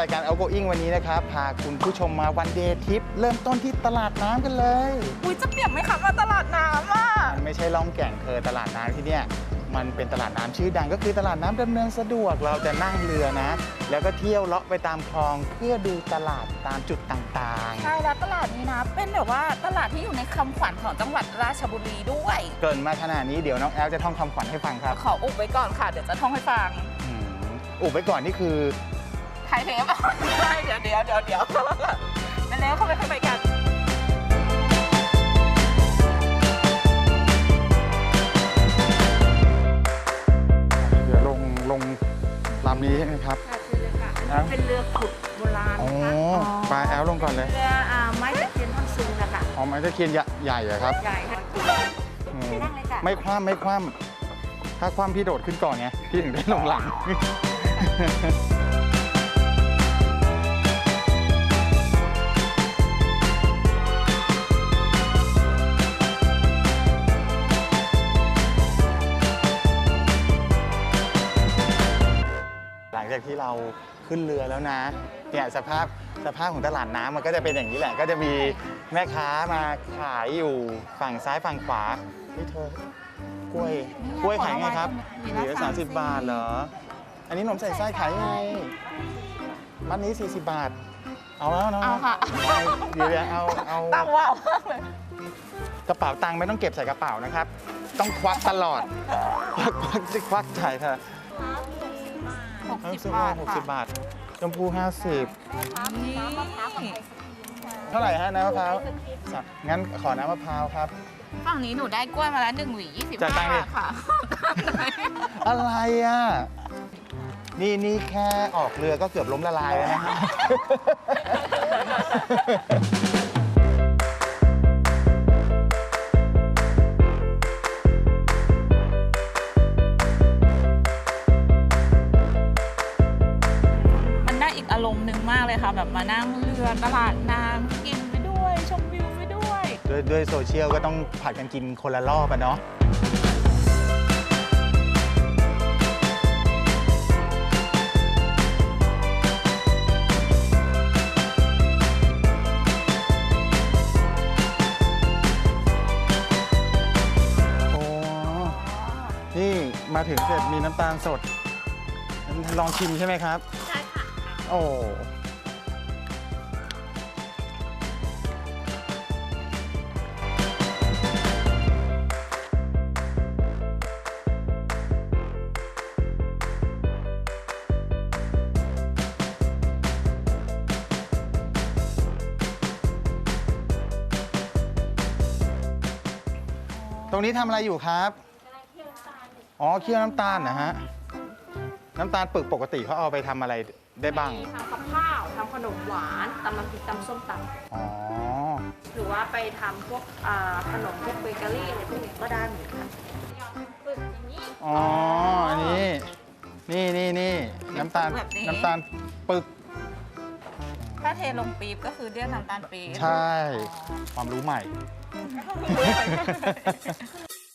รายการ Outgoing วันนี้นะครับ พาคุณผู้ชมมาวันเดย์ทริป เริ่มต้นที่ตลาดน้ำกันเลย อุ้ยจะเปรียบไหมคะมาตลาดน้ำอะ มันไม่ใช่ล่องแก่งเธอตลาดน้ำที่เนี่ย มันเป็นตลาดน้ำชื่อดังก็คือตลาดน้ำดำเนินสะดวก เราจะนั่งเรือนะ แล้วก็เที่ยวเลาะไปตามคลองเพื่อดูตลาดตามจุดต่างใช่แล้วตลาดนี้นะ เป็นแบบว่าตลาดที่อยู่ในคำขวัญของจังหวัดราชบุรีด้วยๆเกรินมาขนาดนี้เดี๋ยวน้องแอลจะท่องคำขวัญให้ฟังครับขออุบไว้ก่อนค่ะ เดี๋ยวจะท่องให้ฟัง อืมอุบไว้ก่อนนี่คือ ไทยเทปใช่เดี๋ยวเดี๋ยวเดี๋ยวเดี๋ยวแล้วเข้าไปเข้าไปกันเดี๋ยวลงลงลำนี้ใช่ไหมครับ ค่ะคือเลยค่ะเป็นเรือขุดโบราณอ๋อนะคะปลาแอลลงก่อนเลย เรืออ่าไม้ตะเคียนท่อนซุงนะคะอ๋อไม้ตะเคียนใหญ่อครับใหญ่ค่ะอืมนั่งเลยค่ะไม่คว่ำไม่คว่ำถ้าคว่ำพี่โดดขึ้นก่อนไงพี่ถึงได้ลงหลัง จากที่เราขึ้นเรือแล้วนะเนี่ยสภาพสภาพของตลาดน้ำมันก็จะเป็นอย่างนี้แหละ ก็จะมีแม่ค้ามาขายอยู่ฝั่งซ้ายฝั่งขวานี่เธอกล้วยกล้วยขายไงครับเหลือ30 บาทเหรอ อันนี้ขนมใส่ไส้ขายยังไงมัดนี้ 40 บาท เอาแล้วเนาะเอาค่ะ เดี๋ยวเดี๋ยวเอาเอาตั้งว่าวมากเลยกระเป๋าตังค์ไม่ต้องเก็บใส่กระเป๋านะครับ ต้องควักตลอด ควักควักควักจ่ายค่ะ หกเอาสิบเสื้อบผ้าาทหกค่ะสิบบาทชมพูห้าสิบนี่เท่าไหร่ฮะน้ำมะพร้าวสามงั้นขอน้ำมะพร้าวครับ ฝั่งนี้หนูได้กล้วยมาแล้วหนึ่งหวียี่สิบจ่ายตัห้างค์ดิบาทค่ะ อะไรอะ นี่นี่แค่ออกเรือก็เกือบล้มละลายแล้วนะฮะ นึ่งมากเลยค่ะ แบบมานั่งเรือตลาดน้ำกินไปด้วย ชมวิวไปด้วย ด้วยด้วยโซเชียลก็ต้องผัดกันกินคนละรอบอะเนาะโอ้นี่มาถึงเสร็จมีน้ำตาลสด ลองชิมใช่ไหมครับ ใช่ค่ะ โอ้ตรงนี้ทำอะไรอยู่ครับ อ๋อ เคี่ยวน้ำตาลนะฮะ น้ำตาลปึกปกติเขาเอาไปทำอะไร ได้บ้าง มีทำกับข้าวทำขนมหวานตำน้ำพริกตำส้มตอ๋อำหรือว่าไปทำพวกอ่าขนมพวกเบเกอรี่อะไรพวกนี้ก็ได้เหมือนกันปึกอย่างนี้ อ๋อ อันนี้ นี่นี่นี่น้ำตาล แบบนี้ น้ำตาลปึก ถ้าเทลงปี๊บก็คือเรียกน้ำตาลปี๊บใช่ ความรู้ใหม่โ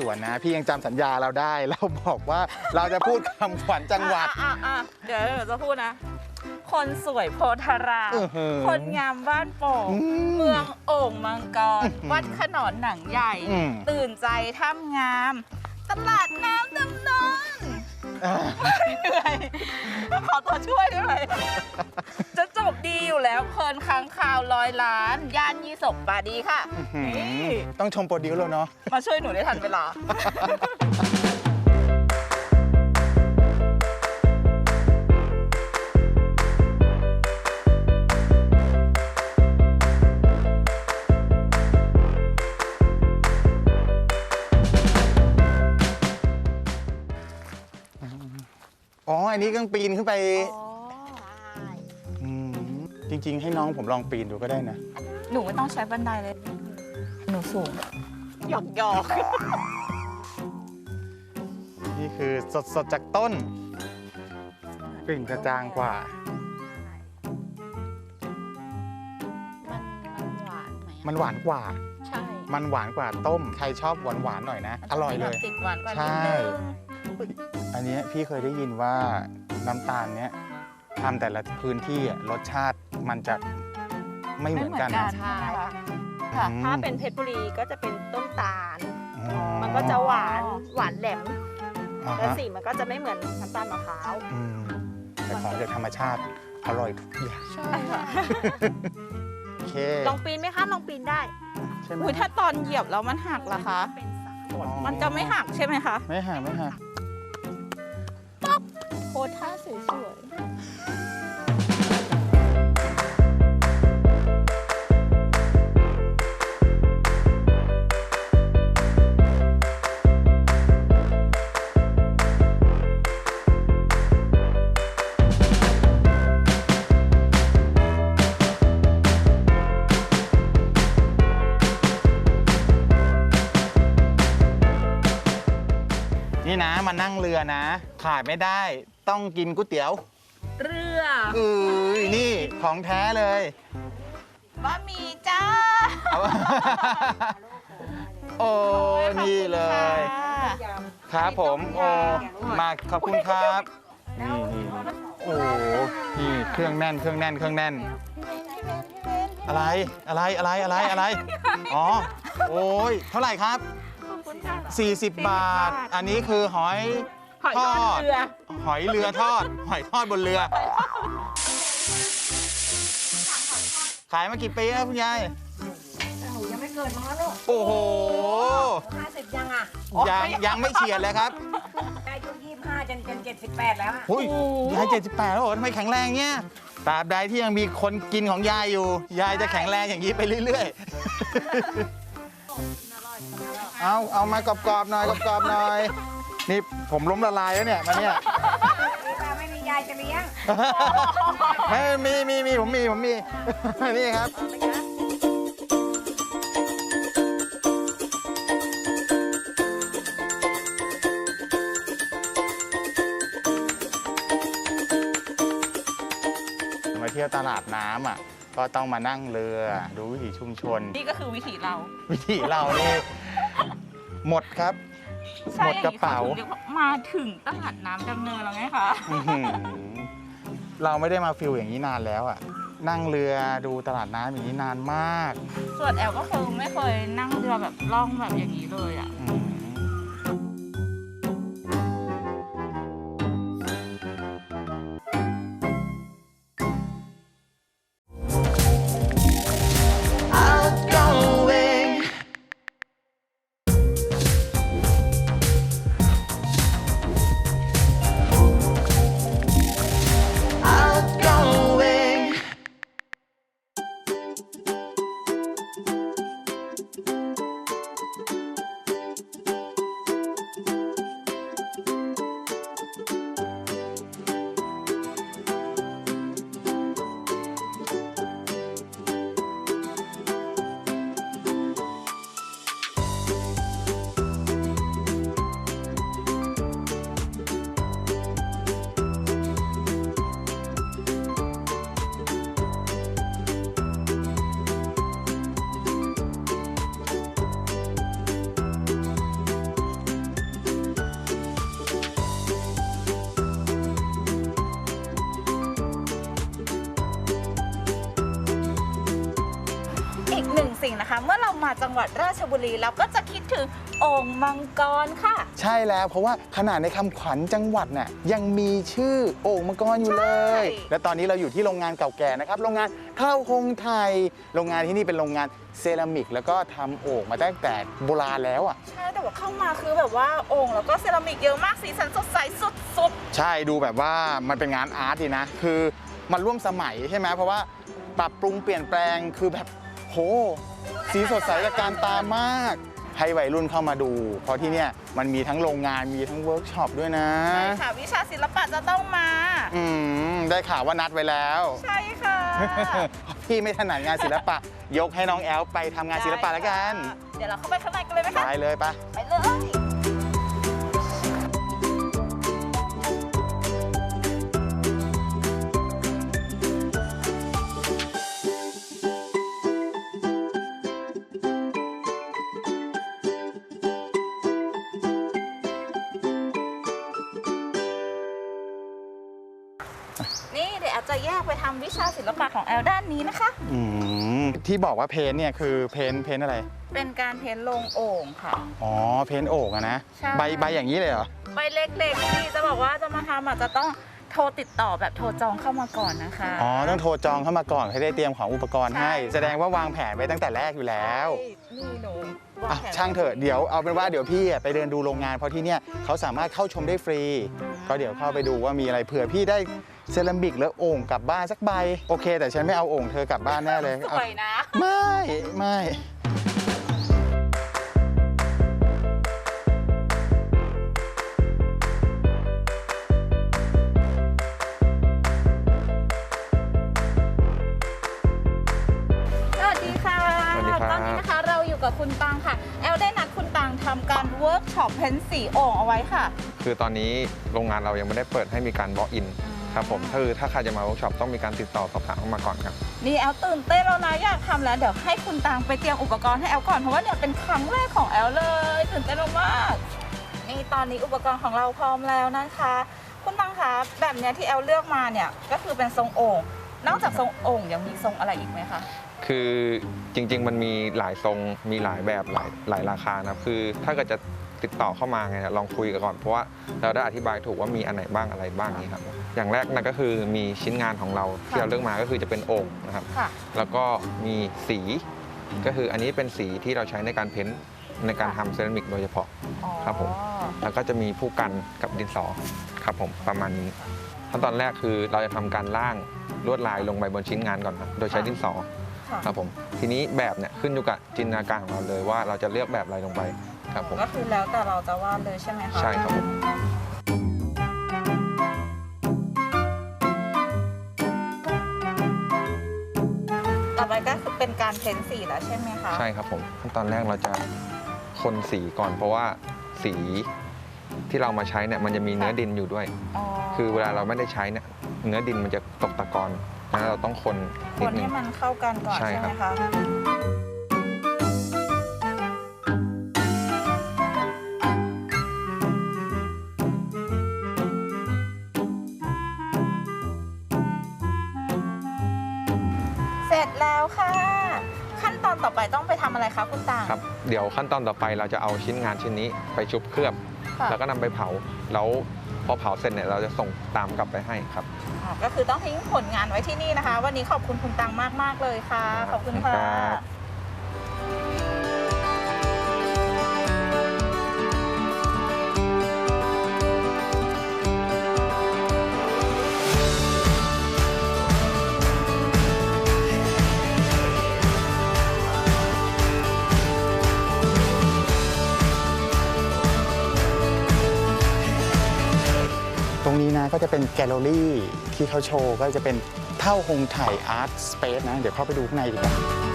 สวนนะ พี่ยังจำสัญญาเราได้ เราบอกว่าเราจะพูดคำขวัญจังหวัด อะอะอะเดี๋ยวเดี๋ยวจะพูดนะ คนสวยโพธารามอื้อหือคนงามบ้านโป่งอืมเมืองโอ่งมังกรอื้อหือวัดขนอนหนังใหญ่ อืม ตื่นใจถ้ำงาม ตลาดน้ำดำนนอ่า เหนื่อยขอตัวช่วยได้ไหมจะจบดีอยู่แล้วเพลินค้างคาวร้อยล้าน ย่านยี่สกปาดีค่ะอื้อหือนี่ต้องชมโปรดิวแล้วเนาะมาช่วยหนูได้ทันเวลา อ๋อ อันนี้ก็ปีนขึ้นไปมจ ริง ๆ ให้น้องผมลองปีนดูก็ได้นะ หนูไม่ต้องใช้บันไดเลย หนูสูง หยอกหยอกนี่คือคือสดสดๆ จากต้น กลิ่นจะจางกว่า มันมันหวานไหมมันหวานกว่า ใช่มันหวานกว่าต้ม ใครชอบหวานหวานๆหน่อยนะ อร่อยเลย ติดหวานกว่าใช่นิดนึงอันเนี้ยพี่เคยได้ยินว่าน้ำตาลเนี้ย ทำแต่ละพื้นที่อะรสชาติมันจะไม่เหมือนกันใช่ค่ะ อืมถ้าเป็นเพชรบุรีก็จะเป็นต้นตาล อ๋อมันก็จะหวานหวานแหลมอ่าแล้วฮะสีมันก็จะไม่เหมือนน้ำตาลมะพร้าว อืมแต่ของจากธรรมชาติอร่อยทุกอย่างใช่ค่ะโอเคลองปีนไหมคะ ลองปีนได้ ใช่ไหมอุ้ยถ้าตอนเหยียบแล้วมันหักล่ะคะ เป็นสายอ๋อมันจะไม่หักใช่ไหมคะ ไม่ห่างไม่ห่างโพสท่าสวยนี่ มานั่งเรือนะ ขาดไม่ได้ต้องกินก๋วยเตี๋ยวๆเรือเอ้ยนี่ของแท้เลยบะหมี่จ้าเอาโอ้นี่เลย ครับผมโอ้มาขอบคุณครับนี่นี่โอ้นี่เครื่องแน่นเครื่องแน่นเครื่องแน่น อะไรอะไรอะไรอะไรอะไร อ๋อ โอ้ยเท่าไหร่ครับขอบ คุณค่ะ 40 บาท อันนี้คือหอยหอยทอดเรือ หอยเรือทอด หอยทอดบนเรือ ขายมากี่ปีแล้วคุณยายหนูยังไม่เกิดมาลูกโอ้โห ห้าสิบยังอะยังยังไม่เฉียดเลยครับได้อายุยี่สิบห้าจนจนเจ็ดสิบแปดแล้วอะ หุยยาย 78 แล้วเหรอทำไมแข็งแรงเงี้ยตราบใดที่ยังมีคนกินของยายอยู่ ยายจะแข็งแรงอย่างนี้ไปเรื่อยๆ เอาเอามากรอบๆหน่อยกรอบๆหน่อย นี่ผมล้มละลายแล้วเนี่ยมาเนี่ยนี่ป้าไม่มียายจะเลี้ยงไม่มีมีมีผมมีผมมีนี่ครับมาเที่ยวตลาดน้ำอะก็ต้องมานั่งเรือดูวิถีชุมชน นี่ก็คือวิถีเรา วิถีเรานี่ หมดครับ ใช่หมดกระเป๋าขถึงรียกว่มาถึงตลาดน้ำดำเนินแล้วไงคะ อื้อหือเราไม่ได้มาฟิลอย่างนี้นานแล้วอะนั่งเรือดูตลาดน้ำอย่างนี้นานมาก ส่วนแอลก็คือไม่เคยนั่งเรือแบบล่องแบบอย่างนี้เลยอะ อืมอีกหนึ่งสิ่งนะคะ เมื่อเรามาจังหวัดราชบุรีเราก็จะคิดถึงโอ่งมังกรค่ะ ใช่แล้วเพราะว่าขนาดในคำขวัญจังหวัดน่ะยังมีชื่อโอ่งมังกรอยู่เลย ใช่ และตอนนี้เราอยู่ที่โรงงานเก่าแก่นะครับ โรงงานข้าวคงไทย โรงงานที่นี่เป็นโรงงานเซรามิก แล้วก็ทำโอ่งมาตั้งแต่โบราณแล้วอะ ใช่แต่ว่าเข้ามาคือแบบว่าโอ่งแล้วก็เซรามิกเยอะมากสีสันสดใสสุดใช่ดูแบบว่ามันเป็นงานอาร์ตดีนะ คือมันร่วมสมัยใช่ไหมเพราะว่าปรับปรุงเปลี่ยนแปลงคือแบบ โห สีสดใสตระการตามาก ให้วัยรุ่นเข้ามาดู เพราะที่เนี่ยมันมีทั้งโรงงานมีทั้งเวิร์กช็อปด้วยนะๆใช่ค่ะ วิชาศิลปะจะต้องมา อืม ได้ข่าวว่านัดไว้แล้ว ใช่ค่ะ พี่ไม่ถนัดงานศิลปะ ยกให้น้องแอลไปทำงานศิลปะแล้วกัน เดี๋ยวเราเข้าไปข้างในกันเลยไหมคะไปเลยปะไปเลย แอลด้านนี้นะคะ อืมที่บอกว่าเพ้นท์เนี่ยคือเพ้นท์เพ้นท์อะไร เป็นการเพ้นท์ลงโอ่งค่ะ อ๋อเพ้นท์โอ่งอะนะใช่ ใบใบอย่างนี้เลยเหรอ ใบเล็กๆที่จะบอกว่าจะมาทำอาจจะต้องโทรติดต่อแบบโทรจองเข้ามาก่อนนะคะ อ๋อต้องโทรจองเข้ามาก่อนให้ได้เตรียมของอุปกรณ์ให้ ใช่ แสดงว่าวางแผนไว้ตั้งแต่แรกอยู่แล้วนี่หนูวอะแผนช่างเถอะเดี๋ยวเอาเป็นว่าเดี๋ยวพี่อะไปเดินดูโรงงานเพราะที่เนี่ยเขาสามารถเข้าชมได้ฟรี ก็เดี๋ยวเข้าไปดูว่ามีอะไรเผื่อพี่ได้เซรามิกแล้วโอ่งกลับบ้านสักใบ โอเค แต่ฉันไม่เอาโอ่งเธอกลับบ้านแน่เลยสเอาวยนะ ไม่ไม่สวัสดีค่ะสวัสดีครับ ตอนนี้นะคะเราอยู่กับคุณตังค่ะ แอลได้นัดคุณตั งทำการเวิร์กช็อปเพ้นท์สีโอ่งเอาไว้ค่ะ คือตอนนี้โรงงานเรายังไม่ได้เปิดให้มีการ walk in ครับผมคือถ้าใครจะมาเวิร์กช็อปต้องมีการติดต่อสอบถามเข้ามาก่อนครับ นี่แอลตื่นเต้นแล้วนะอยากทำแล้ว เดี๋ยวให้คุณตังไปเตรียมอุปกรณ์ให้แอลก่อน เพราะว่าเนี่ยเป็นครั้งแรกของแอลเลย ตื่นเต้นมากๆนี่ตอนนี้อุปกรณ์ของเราพร้อมแล้วนะคะ คุณตังคะแบบเนี้ยที่แอลเลือกมาเนี่ยก็คือเป็นทรงโอ่งนอกจากทรงโอ่งยังมีทรงอะไรอีกไหมคะ คือจริง ๆ มันมีหลายทรงมีหลายแบบหลายหลายราคานะครับคือถ้าเกิดจะติดต่อเข้ามาไงลองคุยกันก่อนเพราะว่าเราได้อธิบายถูกว่ามีอันไหนบ้างอะไรบ้างนี้ครับ อย่างแรกนั่นก็คือมีชิ้นงานของเราที่เราเลือกมาก็คือจะเป็นโอ่งนะครับ ค่ะ แล้วก็มีสีก็คืออันนี้เป็นสีที่เราใช้ในการเพ้นท์ในการทำเซรามิกโดยเฉพาะ อ๋อครับผม แล้วก็จะมีผู้กันกับดินสอครับผมประมาณนี้ขั้นตอนแรกคือเราจะทำการล่างลวดลายลงไปบนชิ้นงานก่อนครับโดยใช้ดินสอ ค่ะครับผมทีนี้แบบเนี่ยขึ้นอยู่กับจินตนาการของเราเลยว่าเราจะเลือกแบบอะไรลงไปครับผมก็คือแล้วแต่เราจะวาดเลยใช่ไหมคะใช่ครับผมต่อไปก็คือเป็นการเพ้นสีแล้วใช่ไหมคะใช่ครับผมขั้นตอนแรกเราจะคนสีก่อนเพราะว่าสีที่เรามาใช้เนี่ยมันจะมีเนื้อดินอยู่ด้วย อ๋อคือเวลาเราไม่ได้ใช้เนี่ยเนื้อดินมันจะตกตะกอน นะเราต้องคนคนิดนนึให้ง มันเข้ากันก่อนใช่ใช่ครัไหมบ คะเสร็จแล้วค่ะ ขั้นตอนต่อไปต้องไปทำอะไรคะคุณตางครับเดี๋ยวขั้นตอนต่อไปเราจะเอาชิ้นงานชิ้นนี้ไปชุบเคลือบ ค่ะ แล้วก็นำไปเผา แล้วพ อเผาเสร็จเนี่ยเราจะส่งตามกลับไปให้ครับอ๋อก็คือต้องทิ้งผลงานไว้ที่นี่นะคะ วันนี้ขอบคุณคุณตังมากๆเลยค่ะ ขอบคุณค่ะ รับตรงนี้นะก็จะเป็นแกลเลอรี่ที่เขาโชว์ก็จะเป็นเท่าหงไถ่อาร์ตสเปซนะ เดี๋ยวเข้าไปดูข้างในดีกว่า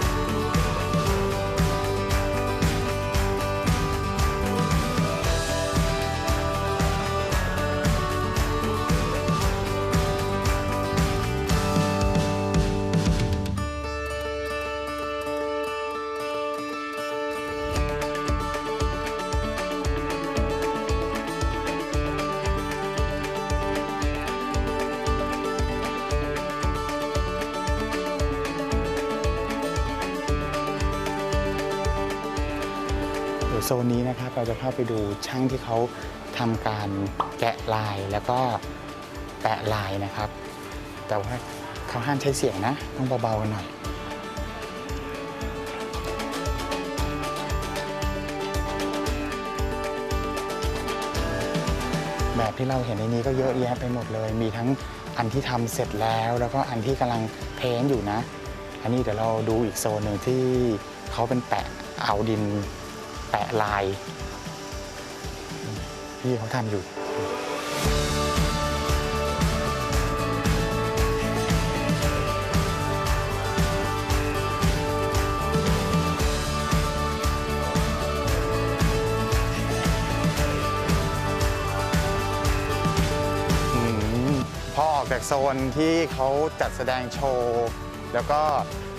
เราจะเข้าไปดูช่างที่เขาทำการแกะลายแล้วก็แปะลายนะครับ แต่ว่าเขาห้ามใช้เสียงนะ ต้องเบาๆกันหน่อยแบบที่เราเห็นในนี้ก็เยอะแยะไปหมดเลย มีทั้งอันที่ทำเสร็จแล้ว แล้วก็อันที่กำลังเพ้นอยู่นะ อันนี้เดี๋ยวเราดูอีกโซนหนึ่งที่เขาเป็นแปะเอาดินแปะลาย ที่เขาทำอยู่พอออกจากโซนที่เขาจัดแสดงโชว์ แล้วก็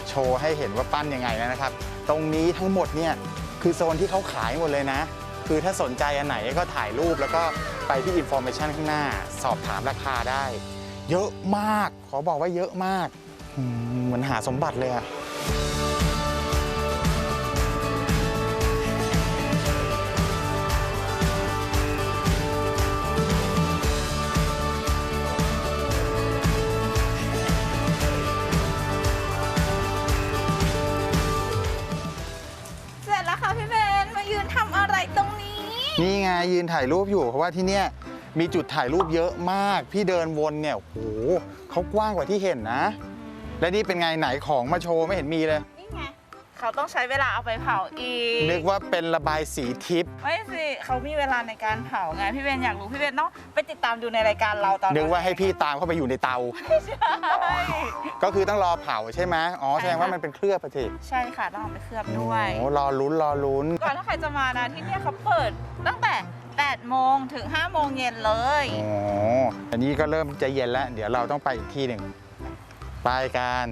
โชว์ให้เห็นว่าปั้นยังไงนะครับ ตรงนี้ทั้งหมดเนี่ยคือโซนที่เขาขายหมดเลยนะ คือถ้าสนใจอันไหนก็ถ่ายรูปแล้วก็ไปที่อินโฟ a t ชันข้างหน้า สอบถามราคาได้ เยอะมาก ขอบอกว่าเยอะมาก เหมือนหาสมบัติเลยอะ ยืนถ่ายรูปอยู่ เพราะว่าที่เนี่ยมีจุดถ่ายรูปเยอะมาก พี่เดินวนเนี่ยโอ้โหเขากว้างกว่าที่เห็นนะ และนี่เป็นไงไหนของมาโชว์ไม่เห็นมีเลย เขาต้องใช้เวลาเอาไปเผาอีก นึกว่าเป็นระบายสีทิพย์ไม่สิเขามีเวลาในการเผาไงพี่เบนอยากรู้พี่เบนต้องไปติดตามดูในรายการเราตอนนึกว่าให้พี่ตามเข้าไปอยู่ในเตาใช่ก็คือต้องรอเผาใช่ไหมอ๋อแสดงว่ามันเป็นเคลือบปะทีใช่ค่ะต้องเอาไปเคลือบด้วยโอ้รอลุ้นรอลุ้น ก่อนถ้าใครจะมานะที่เนี่ยเขาเปิดตั้งแต่8โมงถึง5โมงเย็นเลยอ๋ออันนี้ก็เริ่มจะเย็นแล้ว เดี๋ยวเราต้องไปอีกที่หนึ่งไปกัน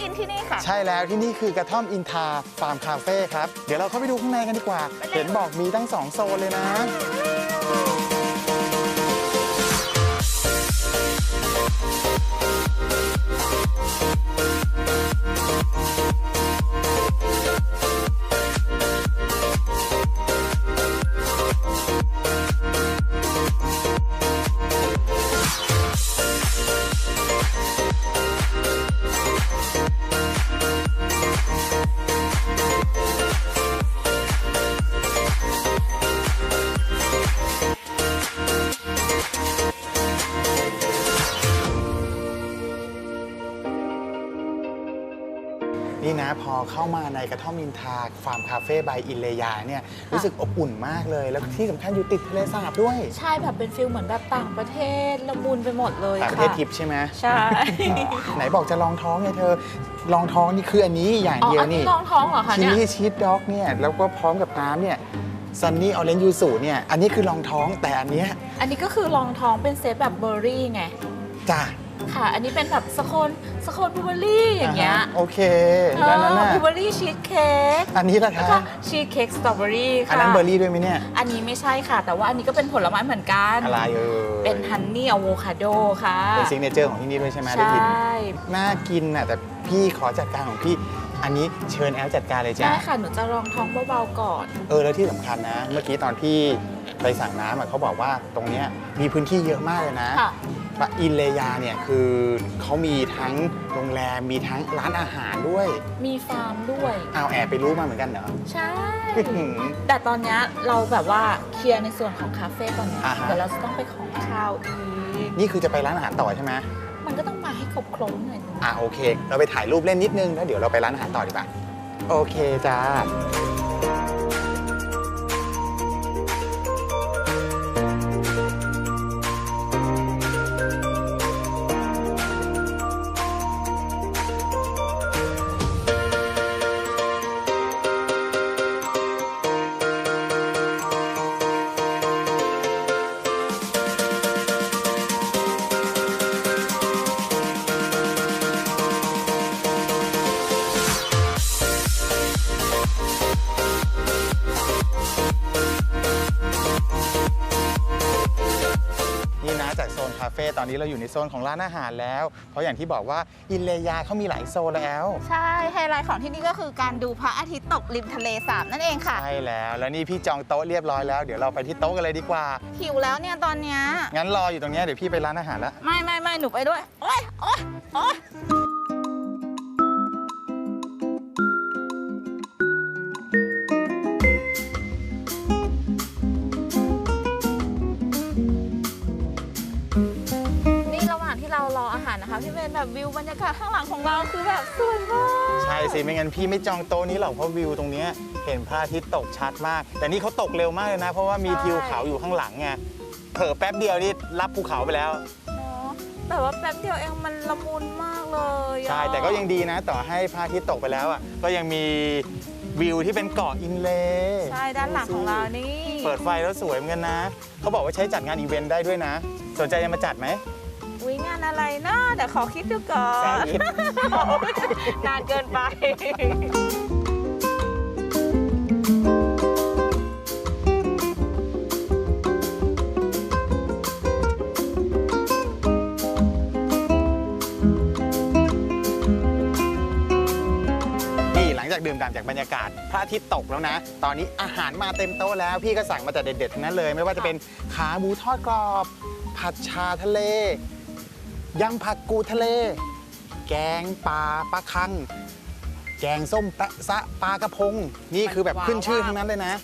อินที่นี่ค่ะ ใช่แล้วที่นี่คือกระท่อมอินทาฟาร์มคาเฟ่ครับ เดี๋ยวเราเข้าไปดูข้างในกันดีกว่า เห็นบอกมีตั้งสองโซนเลยนะ มาในกระท่อมอินทาฟาร์มคาเฟ่บายอินเลยาเนี่ยรู้สึกอบอุ่นมากเลย แล้วที่สำคัญอยู่ติดทะเลสาบด้วย ใช่แบบเป็นฟิลเหมือนแบบต่างประเทศละมุนไปหมดเลยต่างค่ะประเทศทิพย์ใช่ไหมใช่ ไหนบอกจะลองท้องไงเธอลองท้องนี่คืออันนี้อย่างอ๋อเดียวอันนี้นี่ลองท้องเหรอคะชิลเนี่ยลี่ชีสด็อกเนี่ยแล้วก็พร้อมกับน้ำเนี่ยซันนี่ออเรนจ์ยูสุเนี่ย อันนี้คือลองท้องแต่อันเนี้ย อันนี้ก็คือลองท้องเป็นเซตแบบเบอร์รี่ไง จ้ะ ค่ะ อันนี้เป็นแบบสโคนสโคนบลูเบอร์รี่อย่างเงี้ยฮะโอเคแล้วนั้นน่ะบลูเบอร์รี่ชีสเค้กอันนี้ล่ะแล้วคะก็ชีสเค้กสตรอเบอรี่อันค่ะนั้นเบอร์รี่ด้วยไหมเนี่ย อันนี้ไม่ใช่ค่ะ แต่ว่าอันนี้ก็เป็นผลไม้เหมือนกัน อะไรเออเป็นฮันนี่อะโวคาโดค่ะ เป็นซิงเนเจอร์ของที่นี่ด้วยใช่ไหมใชได้ยิน่น่ากินน่ะแต่พี่ขอจัดการของพี่อันนี้เชิญแอลจัดการเลยจ้ะได้ค่ะ หนูจะลองท้องเบาๆก่อน เออ แล้วที่สำคัญนะ เมื่อกี้ตอนพี่ไปสั่งน้ำอะเขาบอกว่าตรงเนี้ยมีพื้นที่เยอะมากเลยนะ ค่ะว่าอินเลยาเนี่ยคือเขามีทั้งโรงแรมมีทั้งร้านอาหารด้วย มีฟาร์มด้วย เอาแอบไปรู้มาเหมือนกันเหรอ ใช่อื้อหือแต่ตอนเนี้ยเราแบบว่าเคลียร์ในส่วนของคาเฟ่ก่อนนะอ่าฮะ เดี๋ยวเราจะต้องไปของข้าวอีก นี่คือจะไปร้านอาหารต่อใช่ไหมมันก็ต้องมาให้ครบครบหน่อยนึงอะโอเค เราไปถ่ายรูปเล่นนิดนึงแล้วเดี๋ยวเราไปร้านอาหารต่อดีกว่า โอเคจ้า อนนี้เราอยู่ในโซนของร้านอาหารแล้ว เพราะอย่างที่บอกว่าอินเลยาเขามีหลายโซนแล้ว ใช่ไฮไลท์ของที่นี่ก็คือการดูพระอาทิตย์ตกริมทะเลสาบนั่นเองค่ะ ใช่แล้วแล้วนี่พี่จองโต๊ะเรียบร้อยแล้วเดี๋ยวเราไปที่โต๊ะกันเลยดีกว่า หิวแล้วเนี่ยตอนเนี้ยงั้นรออยู่ตรงเนี้ยเดี๋ยวพี่ไปร้านอาหารแล้วไม่ไม่ไม่หนูไปด้วย โอ๊ยโอ๊ยโอ๊ย แบบวิวบรรยากาศข้างหลังของเราคือแบบสวยมาก ใช่สิไม่งั้นพี่ไม่จองโต๊ะนี้หรอกเพราะวิวตรงเนี้ยเห็นพระอาทิตย์ตกชัดมาก แต่นี่เขาตกเร็วมากเลยนะ เพราะว่ามีทิวเขาอยู่ข้างหลังไงเผลอแป๊บเดียวนี่รับภูเขาไปแล้ว เนาะแต่ว่าแป๊บเดียวเองมันละมุนมากเลยอะใช่แต่ก็ยังดีนะ ต่อให้พระอาทิตย์ตกไปแล้วอะก็ยังมีวิวที่เป็นเกาะอินเลย์ใช่ด้านหลังของเรานี่เปิดไฟแล้วสวยเหมือนกันนะเขาบอกว่าใช้จัดงานอีเวนต์ได้ด้วยนะ สนใจจะมาจัดไหม วิงานอะไรนะเดี๋ยวขอคิดดูก่อแซนคิดนานเกินไปนี่หลังจากดื่มด่ำจากบรรยากาศพระอาทิตย์ตกแล้วนะ ตอนนี้อาหารมาเต็มโต๊ะแล้ว พี่ก็สั่งมาแต่เด็ดๆทั้งนั้นเลย ไม่ว่าจะเป็นขาหมูทอดกรอบ ผัดชาทะเล ยำผักกูทะเล แกงปลาปลาคัง แกงส้มแปะซะปลากระพง นี่คือแบบขึ้นชื่อทั้งนั้นเลยนะ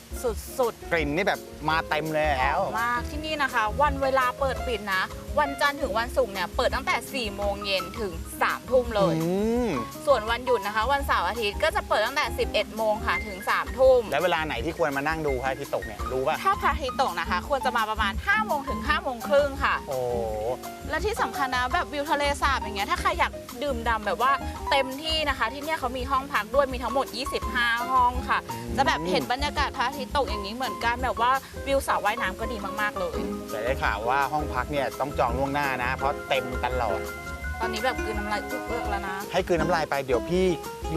สุดกลิ่นนี่แบบมาเต็มเลยๆแล้วมากที่นี่นะคะ วันเวลาเปิดปิดนะ วันจันทร์ถึงวันศุกร์เนี่ยเปิดตั้งแต่4โมงเย็นถึง3ทุ่มเลย อืม ส่วนวันหยุดนะคะ วันเสาร์อาทิตย์ก็จะเปิดตั้งแต่ 11 โมงค่ะถึง3ทุ่ม แล้วเวลาไหนที่ควรมานั่งดูพระอาทิตย์ตกเนี่ย รู้ป่ะ ถ้าพระอาทิตย์ตกนะคะ ควรจะมาประมาณ5โมงถึง5โมงครึ่งค่ะ โอ้ และที่สำคัญนะแบบวิวทะเลสาบอย่างเงี้ยถ้าใครอยากดื่มด่ำแบบว่าเต็มที่นะคะ ที่เนี่ยเขามีห้องพักด้วยมีทั้งหมด 25 ห้องค่ะ จะแบบเห็นบรรยากาศพระอาทิตย์ตกอย่างนี้เหมือนกันแบบว่าวิวสระว่ายน้ำก็ดีมากๆเลย แต่ได้ข่าวว่าห้องพักเนี่ยต้องจองล่วงหน้านะ เพราะเต็มตลอด ตอนนี้แบบกลืนน้ำลายอึกเอือกแล้วนะ ให้คืนน้ำลายไปเดี๋ยวพี่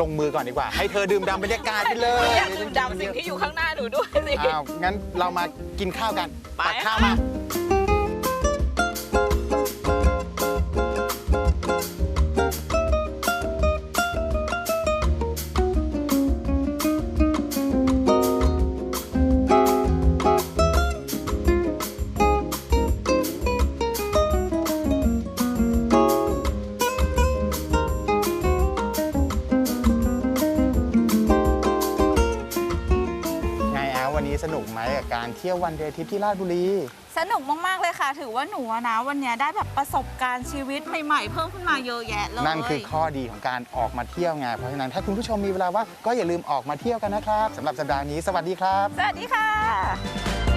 ลงมือก่อนดีกว่า ให้เธอดื่มด่ำบรรยากาศไปเลยอยากดื่มด่ำสิ่งที่อยู่ข้างหน้าหนูด้วยสิ อ้าวงั้นเรามากินข้าวกันไป ตักข้าวมา เที่ยววันเดย์ทริปที่ราชบุรี สนุกมาก ๆ เลยค่ะ ถือว่าหนูอะนะวันเนี้ยได้แบบประสบการณ์ชีวิตใหม่ๆ เพิ่มขึ้นมาเยอะแยะเลยนั่นคือข้อดีของการออกมาเที่ยวไงเพราะฉะนั้นถ้าคุณผู้ชมมีเวลาว่างก็อย่าลืมออกมาเที่ยวกันนะครับสำหรับสัปดาห์นี้สวัสดีครับ สวัสดีค่ะ